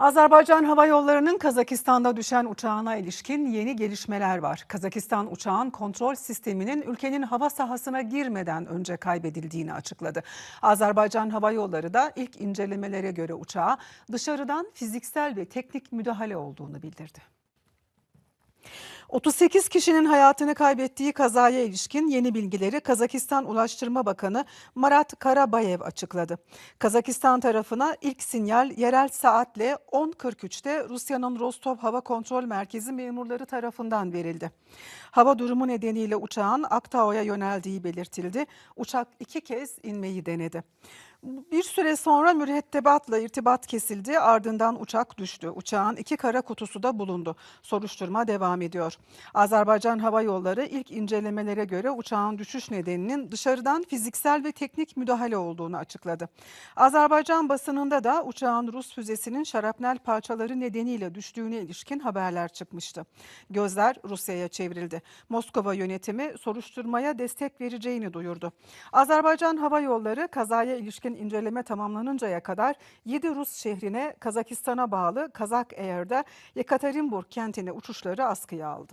Azerbaycan Hava Yolları'nın Kazakistan'da düşen uçağına ilişkin yeni gelişmeler var. Kazakistan uçağın kontrol sisteminin ülkenin hava sahasına girmeden önce kaybedildiğini açıkladı. Azerbaycan Hava Yolları da ilk incelemelere göre uçağa dışarıdan fiziksel ve teknik müdahale olduğunu bildirdi. 38 kişinin hayatını kaybettiği kazaya ilişkin yeni bilgileri Kazakistan Ulaştırma Bakanı Marat Karabayev açıkladı. Kazakistan tarafına ilk sinyal yerel saatle 10.43'te Rusya'nın Rostov Hava Kontrol Merkezi memurları tarafından verildi. Hava durumu nedeniyle uçağın Aktao'ya yöneldiği belirtildi. Uçak iki kez inmeyi denedi. Bir süre sonra mürettebatla irtibat kesildi ardından uçak düştü. Uçağın iki kara kutusu da bulundu. Soruşturma devam ediyor. Azerbaycan Hava Yolları ilk incelemelere göre uçağın düşüş nedeninin dışarıdan fiziksel ve teknik müdahale olduğunu açıkladı. Azerbaycan basınında da uçağın Rus füzesinin şarapnel parçaları nedeniyle düştüğüne ilişkin haberler çıkmıştı. Gözler Rusya'ya çevrildi. Moskova yönetimi soruşturmaya destek vereceğini duyurdu. Azerbaycan Hava Yolları kazaya ilişkin inceleme tamamlanıncaya kadar 7 Rus şehrine Kazakistan'a bağlı Kazak Air'da Yekaterinburg kentine uçuşları askıya aldı.